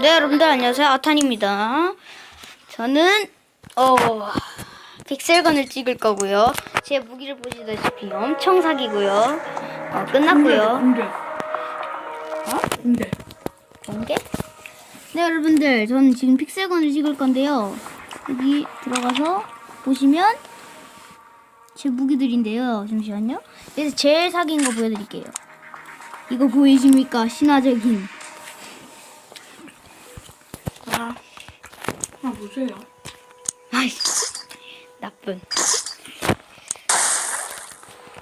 네, 여러분들 안녕하세요. 아탄입니다. 저는 어 픽셀건을 찍을 거고요. 제 무기를 보시다시피 엄청 사기고요. 어, 끝났고요. 공개. 어? 공개. 네, 여러분들 저는 지금 픽셀건을 찍을 건데요. 여기 들어가서 보시면 제 무기들인데요. 잠시만요. 그래서 제일 사기인 거 보여드릴게요. 이거 보이십니까? 신화적인. 아, 아 보세요. 아이씨, 나쁜.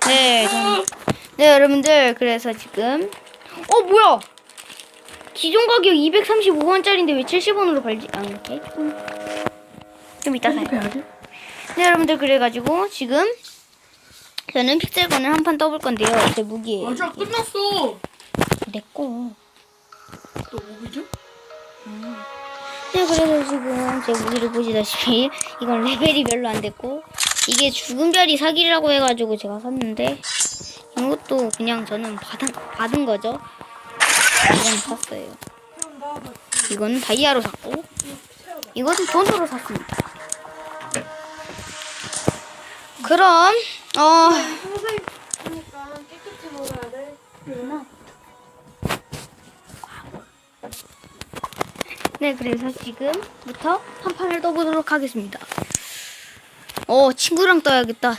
네, 전, 네 여러분들 그래서 지금 어 뭐야? 기존 가격 235원짜리인데 왜 70원으로 팔지? 아 이렇게 좀, 좀 이따 사요. 네 여러분들 그래가지고 지금 저는 픽셀건을 한 판 떠볼 건데요. 제 무기예요. 맞아 끝났어. 내꺼. 또 뭐죠? 네, 그래서 지금 제 무기를 보시다시피 이건 레벨이 별로 안 됐고 이게 죽은 별이 사기라고 해가지고 제가 샀는데 이것도 그냥 저는 받은, 받은 거죠. 이건 샀어요. 이건 다이아로 샀고 이것은 돈으로 샀습니다. 그럼 어 그러니까 깨끗이 먹어야 돼. 네, 그래서 지금부터 한 판을 떠보도록 하겠습니다. 어, 친구랑 떠야겠다.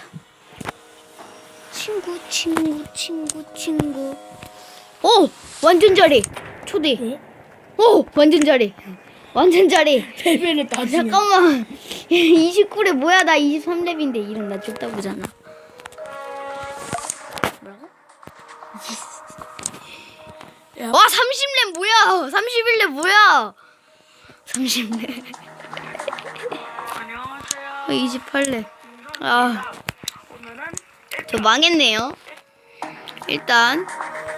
친구, 친구, 친구, 친구. 오! 완전 잘해! 초대. 오! 완전 잘해. 완전 잘해. 레벨을 아, 따지면. 잠깐만. 29래 뭐야? 나 23렙인데 이런 나 죽다 보잖아. 와, 30렙 뭐야? 31렙 뭐야? 30렙. 안녕하세요. 28렙. 아, 오늘은 저 망했네요. 일단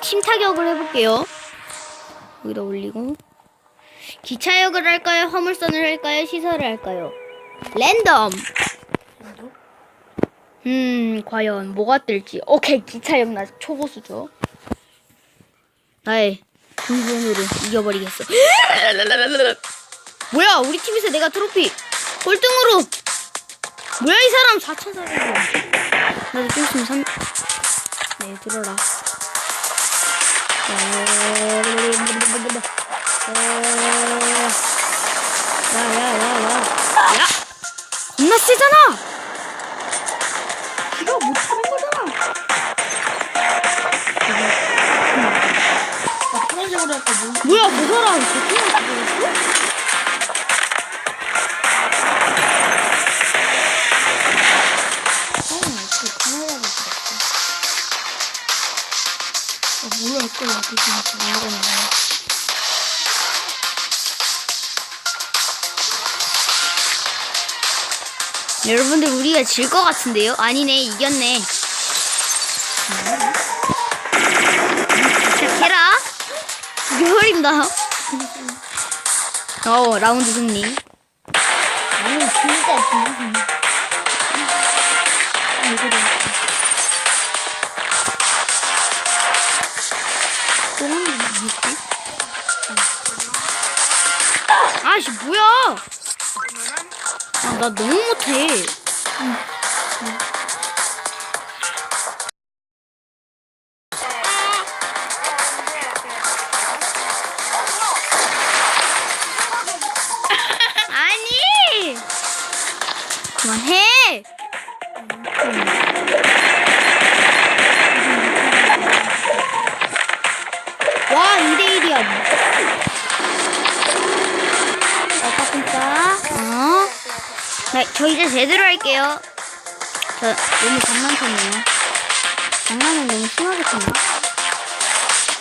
팀 타격을 해볼게요. 여기다 올리고 기차역을 할까요? 화물선을 할까요? 시설을 할까요? 랜덤. 음, 과연 뭐가 뜰지. 오케이, 기차역 나 초보수죠. 나의 분손으로 이겨버리겠어. 뭐야, 우리 팀에서 내가 트로피 꼴등으로. 뭐야, 이 사람 4,400원. 나도 좀 있으면 3. 네, 들어라. 야, 야, 야, 야. 야! 겁나 세잖아! 뭐야 그 사람 여러분들 우리가 질 것 같은데요? 아니네, 이겼네. 음. 이겨버린다. 어 라운드 승리. 아니 진짜 하는 게 뭐지? 아씨 뭐야? 아, 나 너무 못해. 아 저 이제 제대로 할게요. 저 너무 장난쳤네요. 장난은 너무 심하게 쳤나?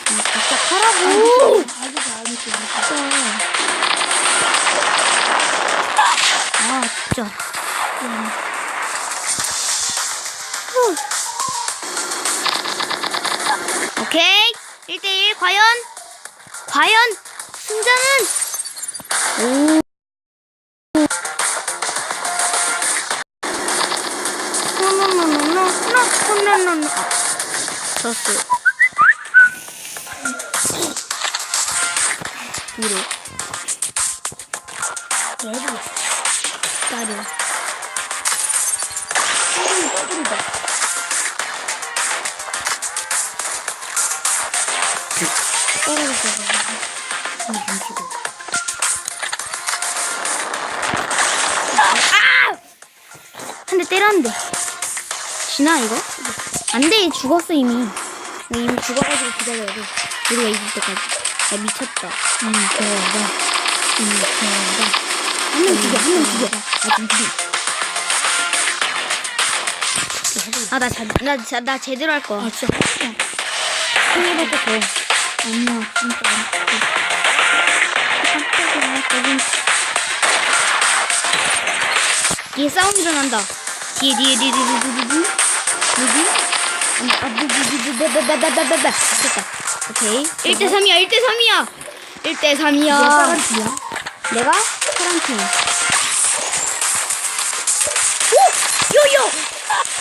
아, 진짜 하라고! 진짜. 아, 진짜. 후. 오케이. 1대1. 과연? 과연? 승자는? 오. 홈런런 아, 졌어 뒤로 레드 다리 사람이 떠들이다 떨어졌어 근데 안 죽어 아! 한대 때렸는데 지나 이거? 안돼 죽었어 이미. 이미 죽어가지고 기다려야 돼. 우리가 이길 때까지. 야 미쳤다. 미쳤다 미쳤다 한명 죽여 한명 죽여. 나좀 죽여. 아나 나, 나, 나 제대로 할 거. 아 진짜. 큰일밖에 더. 아니야 진짜. 깜짝이야 저긴 뒤에 싸움 일어난다. 뒤에 뒤에 뒤에 뒤에 뒤에 뒤에. 오케이. 1대 3이야. 1대 3이야. 1대 3이야. 내가 파란 팀이야. 내가 파란 팀. 오! 요요!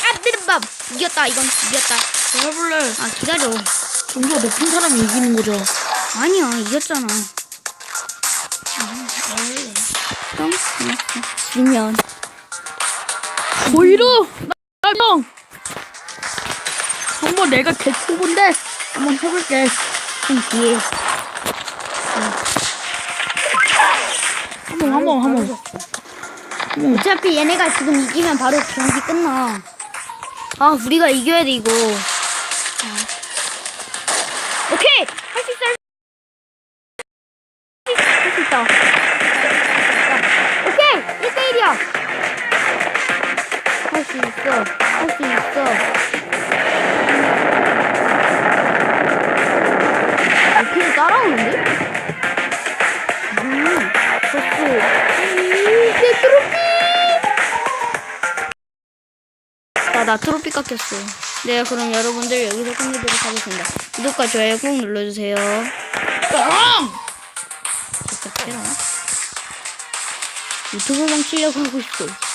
아, 드립밥. 이겼다. 이건 이겼다. 내가 볼래. 아, 기다려. 점수가 높은 사람이 이기는 거죠. 아니야. 이겼잖아. 형? 음, 음, 음. 주면. 오히려 나 형. 한번 내가 개초본데 한번 해볼게. 좀 뒤에. 한번 한번 한번. 어차피 얘네가 지금 이기면 바로 경기 끝나. 아, 우리가 이겨야 돼, 이거. 오케이! 할 수 있어, 할 수 있다. 오케이! 1대1이야! 할 수 있어. 할수 있어. 나, 나 트로피 깎였어. 네, 그럼 여러분들 여기서 끝내도록 하겠습니다. 구독과 좋아요 꼭 눌러주세요. 진짜 되나? 유튜브만 치려고 하고 있어.